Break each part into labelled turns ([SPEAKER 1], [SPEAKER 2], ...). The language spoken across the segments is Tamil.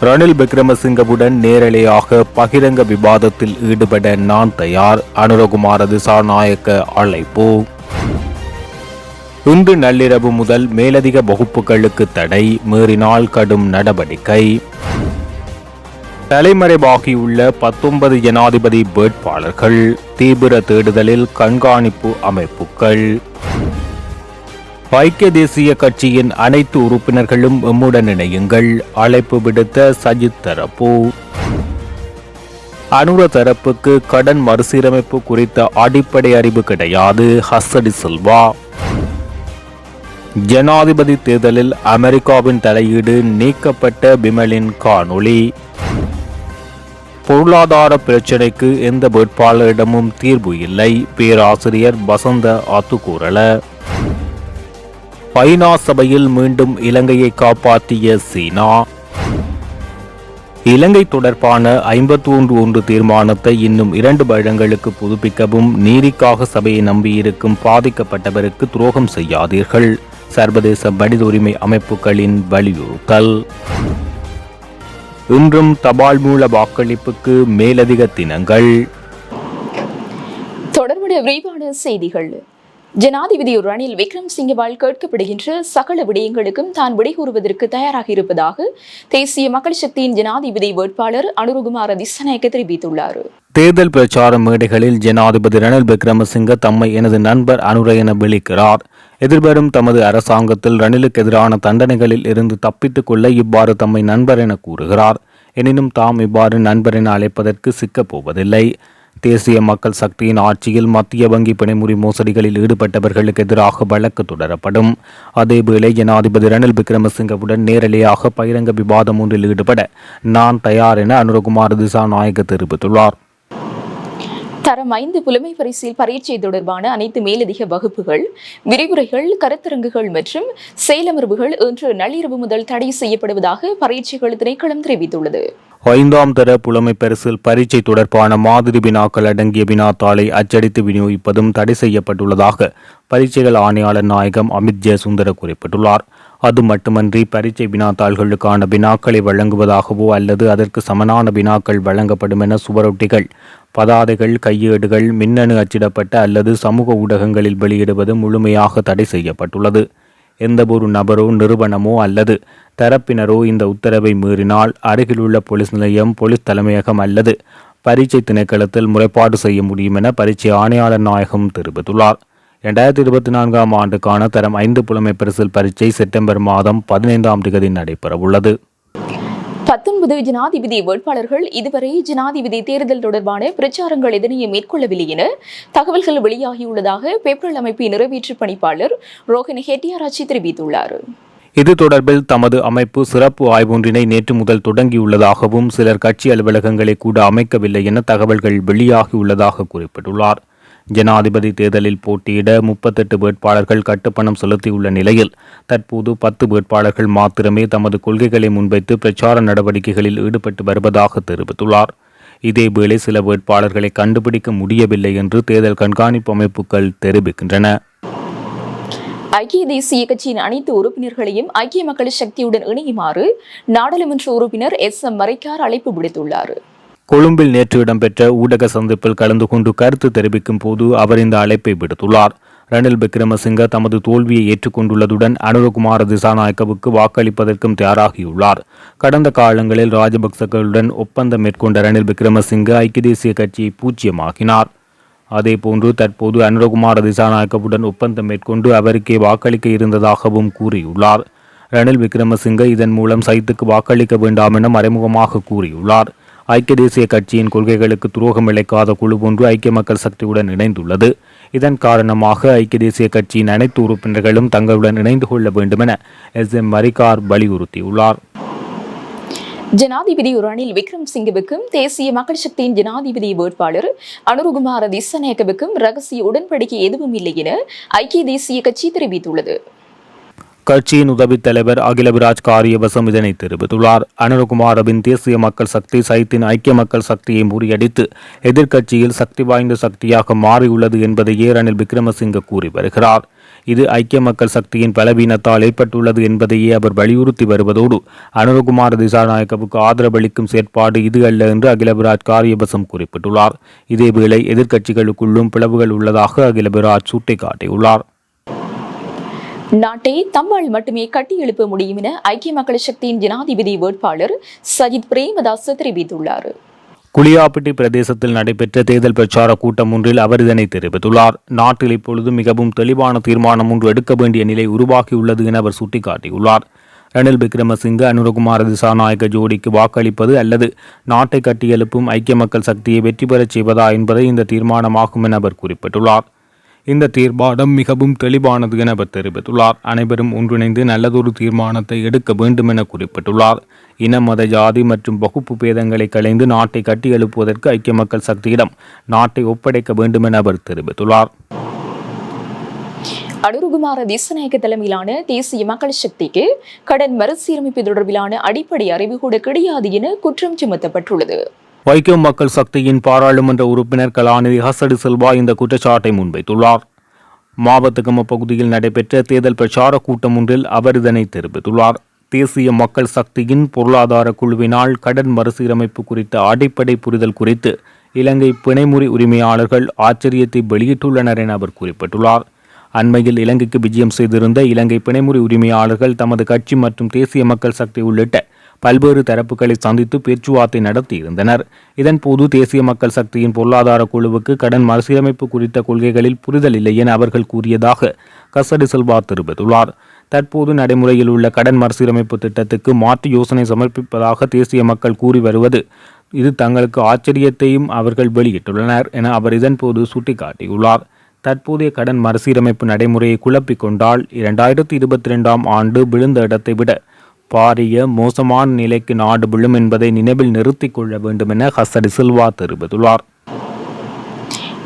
[SPEAKER 1] ரணில் விக்ரமசிங்கவுடன் நேரலையாக பகிரங்க விவாதத்தில் ஈடுபட நான் தயார். அனுரகுமார திசாநாயக்க அழைப்பு. இன்று நள்ளிரவு முதல் மேலதிக வகுப்புகளுக்கு தடை. மீறினால் கடும் நடவடிக்கை. தலைமறைவாகியுள்ள பத்தொன்பது ஜனாதிபதி வேட்பாளர்கள். தீவிர தேடுதலில் கண்காணிப்பு அமைப்புகள். ஐக்கிய தேசிய கட்சியின் அனைத்து உறுப்பினர்களும் எம்முடன் இணையுங்கள். அழைப்பு விடுத்த சஜித் தரப்பு. அனுர தரப்புக்கு கடன் மறுசீரமைப்பு குறித்த அடிப்படை அறிவு கிடையாது. ஹசடி சில்வா. ஜனாதிபதி தேர்தலில் அமெரிக்காவின் தலையீடு நீக்கப்பட்ட பிமலின் காணொளி. பொருளாதார பிரச்சினைக்கு எந்த வேட்பாளரிடமும் தீர்வு இல்லை. பேராசிரியர் வசந்த ஆத்துக்கூறல ஐநா சபையில் மீண்டும் இலங்கையை காப்பாற்றிய சீனா. இலங்கை தொடர்பான ஐம்பத்தி ஒன்று ஒன்று தீர்மானத்தை இன்னும் இரண்டு வருடங்களுக்கு புதுப்பிக்கவும் நீதிக்காக சபையை நம்பியிருக்கும் பாதிக்கப்பட்டவருக்கு துரோகம் செய்யாதீர்கள். சர்வதேச மனித உரிமை அமைப்புகளின் வலியுறுத்தல். இன்றும் தபால் மூல வாக்களிப்புக்கு மேலதிக தினங்கள்.
[SPEAKER 2] தொடர்புடைய விரிவான செய்திகள். ஜனாதிபதி ரணில் விக்ரம்சிங்கவால் கேட்கப்படுகின்ற சகல விடயங்களுக்கும் தான் விடை கூறுவதற்கு தயாராக இருப்பதாக தேசிய மக்கள் சக்தியின் ஜனாதிபதி வேட்பாளர் அனுருகுமார திசநாயக்க தெரிவித்துள்ளார்.
[SPEAKER 1] தேர்தல் பிரச்சார மேடைகளில் ஜனாதிபதி ரணில் விக்ரமசிங்க தம்மை எனது நண்பர் அனுர என விളിக்கிறார் எதிர்வரும் தமது அரசாங்கத்தில் ரணிலுக்கு எதிரான தண்டனைகளில் இருந்து தப்பித்துக் கொள்ள இவ்வாறு தம்மை நண்பர் என கூறுகிறார். எனினும் தாம் இவ்வாறு நண்பர் என அழைப்பதற்கு சிக்கப் போவதில்லை தேசிய மக்கள் சக்தியின் ஆட்சியில் மத்திய வங்கி பிணைமுறி மோசடிகளில் ஈடுபட்டவர்களுக்கு எதிராக வழக்கு தொடரப்படும். அதேவேளை ஜனாதிபதி ரணில் விக்ரமசிங்கவுடன் நேரலையாக பகிரங்க விவாதம் ஒன்றில் ஈடுபட நான் தயார் என அனுரகுமார் திசாநாயக்க தெரிவித்துள்ளார்.
[SPEAKER 2] தரம் ஐந்து புலமை பரிசில் பரீட்சை தொடர்பான அனைத்து மேலதிக வகுப்புகள் விரிவுரைகள் கருத்தரங்குகள் மற்றும் செயலமர்வுகள் இன்று நள்ளிரவு முதல் தடை செய்யப்படுவதாக பரீட்சைகள் திணைக்களம் தெரிவித்துள்ளது.
[SPEAKER 1] ஐந்தாம் தர புலமை பரிசில் பரீட்சை தொடர்பான மாதிரி வினாக்கள் அடங்கிய வினாத்தாளை அச்சடித்து விநியோகிப்பதும் தடை செய்யப்பட்டுள்ளதாக பரீட்சைகள் ஆணையாளர் நாயகம் அமித் ஜெயசுந்தர குறிப்பிட்டுள்ளார். அது மட்டுமன்றி பரீட்சை வினாத்தாள்களுக்கான வினாக்களை வழங்குவதாகவோ அல்லது அதற்கு சமனான வினாக்கள் வழங்கப்படும் என சுவரொட்டிகள் பதாதைகள் கையேடுகள் மின்னணு அச்சிடப்பட்ட அல்லது சமூக ஊடகங்களில் வெளியிடுவது முழுமையாக தடை செய்யப்பட்டுள்ளது. எந்தவொரு நபரோ நிறுவனமோ அல்லது தரப்பினரோ இந்த உத்தரவை மீறினால் அருகிலுள்ள போலீஸ் நிலையம் போலீஸ் தலைமையகம் அல்லது பரீட்சை திணைக்களத்தில் முறைப்பாடு செய்ய முடியும் என பரீட்சை ஆணையாளர் நாயகம் தெரிவித்துள்ளார். இரண்டாயிரத்தி இருபத்தி நான்காம் ஆண்டுக்கான தரம் ஐந்து புலமை பரிசில் பரீட்சை செப்டம்பர் மாதம் பதினைந்தாம் தேதி நடைபெறவுள்ளது.
[SPEAKER 2] பத்தொன்பது ஜனாதிபதி வேட்பாளர்கள் இதுவரை ஜனாதிபதி தேர்தல் தொடர்பான பிரச்சாரங்கள் எதனையும் மேற்கொள்ளவில்லை என தகவல்கள் வெளியாகியுள்ளதாக பேப்பரல் அமைப்பின் நிறைவேற்று பணிப்பாளர் ரோஹின் ஹெட்டியாராச்சி தெரிவித்துள்ளார்.
[SPEAKER 1] இது தொடர்பில் தமது அமைப்பு சிறப்பு ஆய்வொன்றினை நேற்று முதல் தொடங்கியுள்ளதாகவும் சிலர் கட்சி அலுவலகங்களை கூட அமைக்கவில்லை என தகவல்கள் வெளியாகியுள்ளதாக குறிப்பிட்டுள்ளார். ஜனாதிபதி தேர்தலில் போட்டியிட முப்பத்தெட்டு வேட்பாளர்கள் கட்டுப்பணம் செலுத்தியுள்ள நிலையில் தற்போது பத்து வேட்பாளர்கள் மாத்திரமே தமது கொள்கைகளை முன்வைத்து பிரச்சார நடவடிக்கைகளில் ஈடுபட்டு வருவதாக தெரிவித்துள்ளார். இதேவேளை சில வேட்பாளர்களை கண்டுபிடிக்க முடியவில்லை என்று தேர்தல் கண்காணிப்பு அமைப்புகள் தெரிவிக்கின்றன.
[SPEAKER 2] ஐக்கிய தேசிய கட்சியின் அனைத்து உறுப்பினர்களையும் ஐக்கிய மக்கள் சக்தியுடன் இணையுமாறு நாடாளுமன்ற உறுப்பினர் எஸ் எம் மறைக்கார் அழைப்பு விடுத்துள்ளார்.
[SPEAKER 1] கொழும்பில் நேற்று இடம்பெற்ற ஊடக சந்திப்பில் கலந்து கொண்டு கருத்து தெரிவிக்கும் போது அவர் இந்த அழைப்பை விடுத்துள்ளார். ரணில் விக்ரமசிங்க தமது தோல்வியை ஏற்றுக்கொண்டுள்ளதுடன் அனுரகுமார திசாநாயக்கவுக்கு வாக்களிப்பதற்கும் தயாராகியுள்ளார். கடந்த காலங்களில் ராஜபக்சகளுடன் ஒப்பந்தம் மேற்கொண்ட ரணில் விக்ரமசிங்க ஐக்கிய தேசிய கட்சியை பூஜ்யமாக்கினார் அதேபோன்று தற்போது அனுரகுமார திசாநாயக்கவுடன் ஒப்பந்தம் மேற்கொண்டு அவருக்கே வாக்களிக்க இருந்ததாகவும் கூறியுள்ளார். ரணில் விக்ரமசிங்க இதன் மூலம் சைத்துக்கு வாக்களிக்க வேண்டாம் என மறைமுகமாக கூறியுள்ளார். ஐக்கிய தேசிய கட்சியின் கொள்கைகளுக்கு துரோகம் இழைக்காத குழு ஒன்று ஐக்கிய மக்கள் சக்தியுடன் இணைந்துள்ளது. இதன் காரணமாக ஐக்கிய தேசிய கட்சியின் அனைத்து உறுப்பினர்களும் தங்களுடன் இணைந்து கொள்ள வேண்டுமென எஸ் எம் மரிகார் வலியுறுத்தியுள்ளார்.
[SPEAKER 2] ஜனாதிபதி ரணில் விக்ரம் சிங்கவுக்கும் தேசிய மக்கள் சக்தியின் ஜனாதிபதி வேட்பாளர் அனுருகுமார திசநாயக்கவுக்கும் ரகசிய உடன்படிக்கை எதுவும் இல்லை என ஐக்கிய தேசிய கட்சி தெரிவித்துள்ளது.
[SPEAKER 1] கட்சியின் உதவி தலைவர் அகிலவிராஜ் காரியவசம் இதனை தெரிவித்துள்ளார். அனுரகுமாரவின் தேசிய மக்கள் சக்தி சைத்தின் ஐக்கிய மக்கள் சக்தியை முறியடித்து எதிர்க்கட்சியில் சக்தி வாய்ந்த சக்தியாக மாறியுள்ளது என்பதையே ரணில் விக்ரமசிங்க கூறி வருகிறார். இது ஐக்கிய மக்கள் சக்தியின் பலவீனத்தால் ஏற்பட்டுள்ளது என்பதையே அவர் வலியுறுத்தி வருவதோடு அனுரகுமார் திசாநாயக்கவுக்கு ஆதரவளிக்கும் செயற்பாடு இது அல்ல என்று அகிலபிராஜ் காரியவசம் குறிப்பிட்டுள்ளார். இதேவேளை எதிர்க்கட்சிகளுக்குள்ளும் பிளவுகள் உள்ளதாக அகிலபிராஜ் சுட்டிக்காட்டியுள்ளார்.
[SPEAKER 2] நாட்டை தம்மால் மட்டுமே கட்டியெழுப்ப முடியும் என ஐக்கிய மக்கள் சக்தியின் ஜனாதிபதி வேட்பாளர் சஜித் பிரேமதாஸ் தெரிவித்துள்ளார்.
[SPEAKER 1] குளியாப்பிட்டி பிரதேசத்தில் நடைபெற்ற தேர்தல் பிரச்சார கூட்டம் ஒன்றில் அவர் இதனை தெரிவித்துள்ளார். நாட்டில் இப்பொழுது மிகவும் தெளிவான தீர்மானம் ஒன்று எடுக்க வேண்டிய நிலை உருவாகியுள்ளது என அவர் சுட்டிக்காட்டியுள்ளார். ரணில் விக்ரமசிங்க அனுரகுமார திசாநாயக்க ஜோடிக்கு வாக்களிப்பது அல்லது நாட்டை கட்டியெழுப்பும் ஐக்கிய மக்கள் சக்தியை வெற்றி பெறச் செய்வதா என்பதை இந்த தீர்மானமாகும் என அவர் குறிப்பிட்டுள்ளார். இந்த தீர்மானம் மிகவும் தெளிவானது என அவர் தெரிவித்துள்ளார். அனைவரும் ஒன்றிணைந்து நல்லதொரு தீர்மானத்தை எடுக்க வேண்டும் என குறிப்பிட்டுள்ளார். இன மத ஜாதி மற்றும் வகுப்பு பேதங்களை களைந்து நாட்டை கட்டியெழுப்புவதற்கு ஐக்கிய மக்கள் சக்தியிடம் நாட்டை ஒப்படைக்க வேண்டும் என அவர் தெரிவித்துள்ளார்.
[SPEAKER 2] அனுருகுமார திசநாயக்க தலைமையிலான தேசிய மக்கள் சக்திக்கு கடன் மறுசீரமைப்பு தொடர்பிலான அடிப்படை அறிவு கூட கிடையாது என குற்றம் சுமத்தப்பட்டுள்ளது.
[SPEAKER 1] வைக்கம் மக்கள் சக்தியின் பாராளுமன்ற உறுப்பினர் கலாநிதி ஹசடு செல்வா இந்த குற்றச்சாட்டை முன்வைத்துள்ளார். மாவத்துக்கம பகுதியில் நடைபெற்ற தேர்தல் பிரச்சார கூட்டம் ஒன்றில் அவர் இதனை தெரிவித்துள்ளார். தேசிய மக்கள் சக்தியின் பொருளாதார குழுவினால் கடன் மறுசீரமைப்பு குறித்த அடிப்படை புரிதல் குறித்து இலங்கை பிணைமுறி உரிமையாளர்கள் ஆச்சரியத்தை வெளியிட்டுள்ளனர் என அவர் குறிப்பிட்டுள்ளார். அண்மையில் இலங்கைக்கு விஜயம் செய்திருந்த இலங்கை பிணைமுறி உரிமையாளர்கள் தமது கட்சி மற்றும் தேசிய மக்கள் சக்தி உள்ளிட்ட பல்வேறு தரப்புகளை சந்தித்து பேச்சுவார்த்தை நடத்தியிருந்தனர். இதன்போது தேசிய மக்கள் சக்தியின் பொருளாதார குழுவுக்கு கடன் மறுசீரமைப்பு குறித்த கொள்கைகளில் புரிதல் இல்லை என அவர்கள் கூறியதாக கசடி செல்வா தெரிவித்துள்ளார். தற்போது நடைமுறையில் உள்ள கடன் மறுசீரமைப்பு திட்டத்துக்கு மாற்று யோசனை சமர்ப்பிப்பதாக தேசிய மக்கள் கூறி வருவது இது தங்களுக்கு ஆச்சரியத்தையும் அவர்கள் வெளியிட்டுள்ளனர் என அவர் இதன்போது சுட்டிக்காட்டியுள்ளார். தற்போதைய கடன் மறுசீரமைப்பு நடைமுறையை குழப்பிக் கொண்டால் இரண்டாயிரத்தி இருபத்தி ரெண்டாம் ஆண்டு விழுந்த இடத்தை விட பாரிய மோசமான நிலைக்கு நாடு விழும் என்பதை நினைவில் நிறுத்திக் கொள்ள வேண்டும் என ஹசரி சில்வா தெரிவித்துள்ளார்.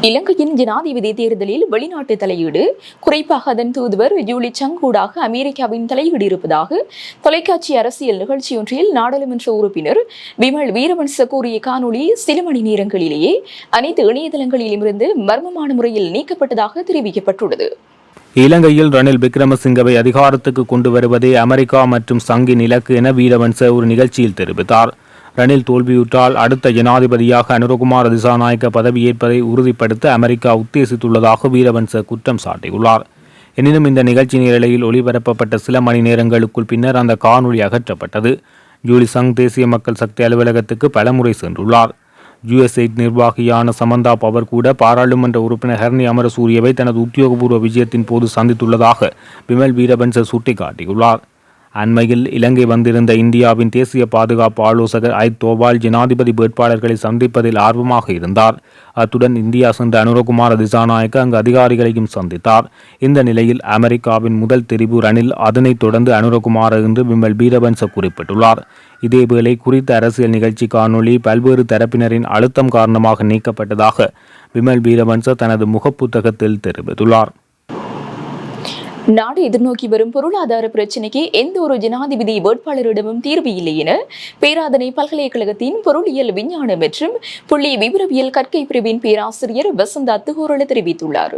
[SPEAKER 2] இலங்கையின் ஜனாதிபதி தேர்தலில் வெளிநாட்டு தலையீடு குறிப்பாக அதன் தூதுவர் ஜூலி சங்கூடாக அமெரிக்காவின் தலையீடு இருப்பதாக தொலைக்காட்சி அரசியல் நிகழ்ச்சியொன்றில் நாடாளுமன்ற உறுப்பினர் விமல் வீரவன்ச கூறிய காணொளி சில மணி நேரங்களிலேயே அனைத்து இணையதளங்களிலுமிருந்து மர்மமான முறையில் நீக்கப்பட்டதாக தெரிவிக்கப்பட்டுள்ளது.
[SPEAKER 1] இலங்கையில் ரணில் விக்ரமசிங்கவை அதிகாரத்துக்கு கொண்டு வருவதே அமெரிக்கா மற்றும் சங்கின் இலக்கு என வீரவன்ச ஒரு நிகழ்ச்சியில் தெரிவித்தார். ரணில் தோல்வியுற்றால் அடுத்த ஜனாதிபதியாக அனுரகுமார் திசாநாயக்க பதவியேற்பதை உறுதிப்படுத்த அமெரிக்கா உத்தேசித்துள்ளதாக வீரவன்ச குற்றம் சாட்டியுள்ளார். எனினும் இந்த நிகழ்ச்சி நிரலையில் ஒளிபரப்பப்பட்ட சில மணி நேரங்களுக்குள் பின்னர் அந்த காணொளி அகற்றப்பட்டது. ஜூலி சங் தேசிய மக்கள் சக்தி அலுவலகத்துக்கு பலமுறை சென்றுள்ளார். யுஎஸ்ஐட் நிர்வாகியான சமந்தா பவர் கூட பாராளுமன்ற உறுப்பினர் ஹர்னி அமரசூரியவை தனது உத்தியோகபூர்வ விஜயத்தின் போது சந்தித்துள்ளதாக விமல் வீரபன்சர் சுட்டிக்காட்டியுள்ளார். அண்மையில் இலங்கை வந்திருந்த இந்தியாவின் தேசிய பாதுகாப்பு ஆலோசகர் ஐ தோவால் ஜனாதிபதி வேட்பாளர்களை சந்திப்பதில் ஆர்வமாக இருந்தார். அத்துடன் இந்தியா சென்ற அனுரகுமார திசாநாயக்க அங்கு அதிகாரிகளையும் சந்தித்தார். இந்த நிலையில் அமெரிக்காவின் முதல் தெரிவு ரணில் அதனைத் தொடர்ந்து அனுரகுமார என்று விமல் பீரபன்ச குறிப்பிட்டுள்ளார். இதேவேளை குறித்த அரசியல் நிகழ்ச்சி காணொளி பல்வேறு தரப்பினரின் அழுத்தம் காரணமாக நீக்கப்பட்டதாக விமல் வீரவன்ச தனது முகப்புத்தகத்தில் தெரிவித்துள்ளார்.
[SPEAKER 2] நாடு எதிர்நோக்கி வரும் பொருளாதார பிரச்சினைக்கு எந்த ஒரு ஜனாதிபதி வேட்பாளரிடமும் தீர்வு இல்லை என பேராதனை பல்கலைக்கழகத்தின் பொருளியல் விஞ்ஞான மற்றும் புள்ளி விவரவியல் கற்கை பிரிவின் பேராசிரியர் வசந்த் அத்துகோரல தெரிவித்துள்ளார்.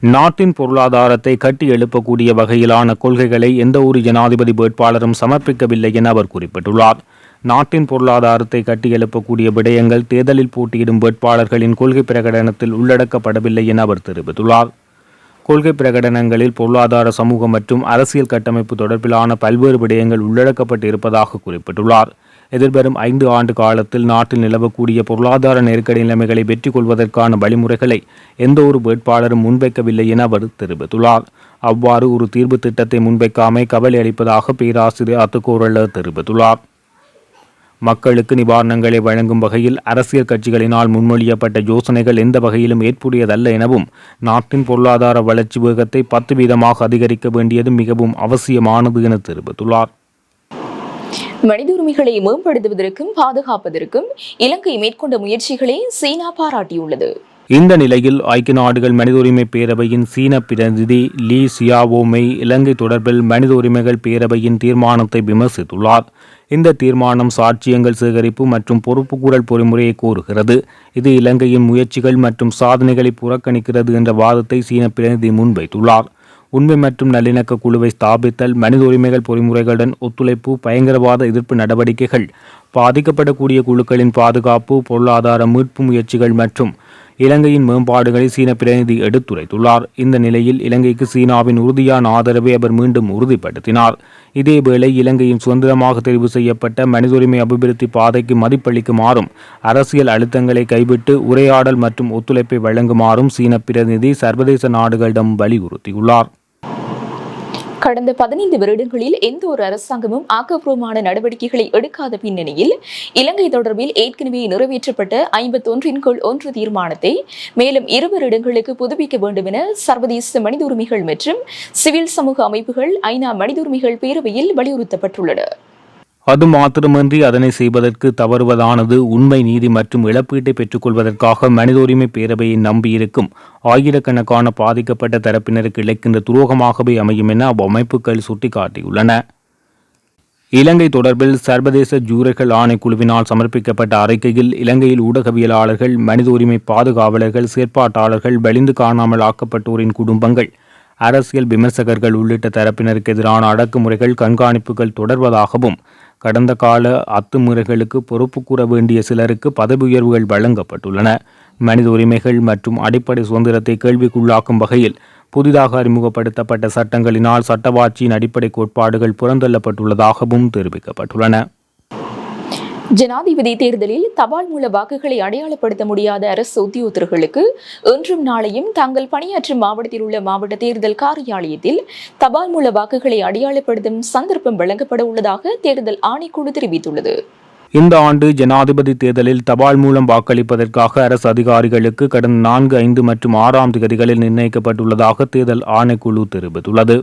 [SPEAKER 1] நாட்டின் பொருளாதாரத்தை கட்டி எழுப்பக்கூடிய வகையிலான கொள்கைகளை எந்த ஒரு ஜனாதிபதி வேட்பாளரும் சமர்ப்பிக்கவில்லை என அவர் குறிப்பிட்டுள்ளார். நாட்டின் பொருளாதாரத்தை கட்டி எழுப்பக்கூடிய விடயங்கள் தேர்தலில் போட்டியிடும் வேட்பாளர்களின் கொள்கை பிரகடனத்தில் உள்ளடக்கப்படவில்லை என அவர் தெரிவித்துள்ளார். கொள்கை பிரகடனங்களில் பொருளாதார சமூக மற்றும் அரசியல் கட்டமைப்பு தொடர்பிலான பல்வேறு விடயங்கள் உள்ளடக்கப்பட்டு இருப்பதாக குறிப்பிட்டுள்ளார். எதிர்வரும் ஐந்து ஆண்டு காலத்தில் நாட்டில் நிலவக்கூடிய பொருளாதார நெருக்கடி நிலைமைகளை வெற்றி கொள்வதற்கான வழிமுறைகளை எந்த ஒரு வேட்பாளரும் முன்வைக்கவில்லை என அவர் தெரிவித்துள்ளார். அவ்வாறு ஒரு தீர்வு திட்டத்தை முன்வைக்காமை கவலை அளிப்பதாக பேராசிரியர் அத்துக்கோரல்ல தெரிவித்துள்ளார். மக்களுக்கு நிவாரணங்களை வழங்கும் வகையில் அரசியல் கட்சிகளினால் முன்மொழியப்பட்ட யோசனைகள் எந்த வகையிலும் ஏற்புடையதல்ல எனவும் நாட்டின் பொருளாதார வளர்ச்சி வேகத்தை பத்து வீதமாக அதிகரிக்க வேண்டியது மிகவும் அவசியமானது என தெரிவித்துள்ளார்.
[SPEAKER 2] மனித உரிமைகளை மேம்படுத்துவதற்கும் பாதுகாப்பதற்கும் இலங்கை மேற்கொண்ட முயற்சிகளை சீனா பாராட்டியுள்ளது.
[SPEAKER 1] இந்த நிலையில் ஐக்கிய நாடுகள் மனித உரிமை பேரவையின் சீன பிரதிநிதி லீ சியாவோமை இலங்கை தொடர்பில் மனித உரிமைகள் பேரவையின் தீர்மானத்தை விமர்சித்துள்ளார். இந்த தீர்மானம் சாட்சியங்கள் சேகரிப்பு மற்றும் பொறுப்புக்கூறல் பொறிமுறையை கோருகிறது இது இலங்கையின் முயற்சிகள் மற்றும் சாதனைகளை புறக்கணிக்கிறது என்ற வாதத்தை சீன பிரதிநிதி முன்வைத்துள்ளார். உண்மை மற்றும் நல்லிணக்க குழுவை ஸ்தாபித்தல் மனித உரிமைகள் பொறிமுறைகளுடன் ஒத்துழைப்பு பயங்கரவாத எதிர்ப்பு நடவடிக்கைகள் பாதிக்கப்படக்கூடிய குழுக்களின் பாதுகாப்பு பொருளாதார மீட்பு முயற்சிகள் மற்றும் இலங்கையின் மேம்பாடுகளை சீன பிரதிநிதி எடுத்துரைத்துள்ளார். இந்த நிலையில் இலங்கைக்கு சீனாவின் உறுதியான ஆதரவை அவர் மீண்டும் உறுதிப்படுத்தினார். இதேவேளை இலங்கையின் சுதந்திரமாக தெரிவு செய்யப்பட்ட மனித உரிமை அபிவிருத்தி பாதைக்கு மதிப்பளிக்குமாறும் அரசியல் அழுத்தங்களை கைவிட்டு உரையாடல் மற்றும் ஒத்துழைப்பை வழங்குமாறும் சீன பிரதிநிதி சர்வதேச நாடுகளிடம் வலியுறுத்தியுள்ளார்.
[SPEAKER 2] கடந்த பதினைந்து வருடங்களில் எந்த ஒரு அரசாங்கமும் ஆக்கப்பூர்வமான நடவடிக்கைகளை எடுக்காத பின்னணியில் இலங்கை தொடர்பில் ஏற்கனவே நிறைவேற்றப்பட்ட ஐம்பத்தொன்றின் கீழ் ஒன்று தீர்மானத்தை மேலும் இரு வருடங்களுக்கு புதுப்பிக்க வேண்டும் என சர்வதேச மனித உரிமைகள் மற்றும் சிவில் சமூக அமைப்புகள் ஐநா மனித உரிமைகள் பேரவையில் வலியுறுத்தப்பட்டுள்ளன.
[SPEAKER 1] அது மாத்திரமன்றி அதனை செய்வதற்கு தவறுவதானது உண்மை நீதி மற்றும் இழப்பீட்டை பெற்றுக்கொள்வதற்காக மனித உரிமை பேரவையை நம்பியிருக்கும். ஆயிரக்கணக்கான பாதிக்கப்பட்ட தரப்பினருக்கு இழைக்கின்ற துரோகமாகவே அமையும் என அவ்வமைப்புகள் சுட்டிக்காட்டியுள்ளன. இலங்கை தொடர்பில் சர்வதேச ஜூரர்கள் ஆணைக்குழுவினால் சமர்ப்பிக்கப்பட்ட அறிக்கையில் இலங்கையில் ஊடகவியலாளர்கள் மனித உரிமை பாதுகாவலர்கள் செயற்பாட்டாளர்கள் வெளிந்து காணாமல் ஆக்கப்பட்டோரின் குடும்பங்கள் அரசியல் விமர்சகர்கள் உள்ளிட்ட தரப்பினருக்கு எதிரான அடக்குமுறைகள் கண்காணிப்புகள் தொடர்வதாகவும் கடந்த கால அத்துமீறல்களுக்கு பொறுப்பு கூற வேண்டிய சிலருக்கு பதவி உயர்வுகள் வழங்கப்பட்டுள்ளன. மனித உரிமைகள் மற்றும் அடிப்படை சுதந்திரத்தை கேள்விக்குள்ளாக்கும் வகையில் புதிதாக அறிமுகப்படுத்தப்பட்ட சட்டங்களினால் சட்டவாட்சியின் அடிப்படை கோட்பாடுகள் புறந்தள்ளப்பட்டுள்ளதாகவும் தெரிவிக்கப்பட்டுள்ளன.
[SPEAKER 2] ஜனாதிபதி தேர்தலில் தபால் மூல வாக்குகளை அடையாளப்படுத்த முடியாத அரசு உத்தியோகத்தர்களுக்கு இன்றும் நாளையும் தாங்கள் பணியாற்றும் மாவட்டத்தில் உள்ள மாவட்ட தேர்தல் காரியாலயத்தில் தபால் மூல வாக்குகளை அடையாளப்படுத்தும் சந்தர்ப்பம் வழங்கப்பட உள்ளதாக தேர்தல் ஆணைக்குழு தெரிவித்துள்ளது.
[SPEAKER 1] இந்த ஆண்டு ஜனாதிபதி தேர்தலில் தபால் மூலம் வாக்களிப்பதற்காக அரசு அதிகாரிகளுக்கு கடந்த நான்கு ஐந்து மற்றும் ஆறாம் தேதிகளில் நிர்ணயிக்கப்பட்டுள்ளதாக தேர்தல் ஆணைக்குழு தெரிவித்துள்ளது.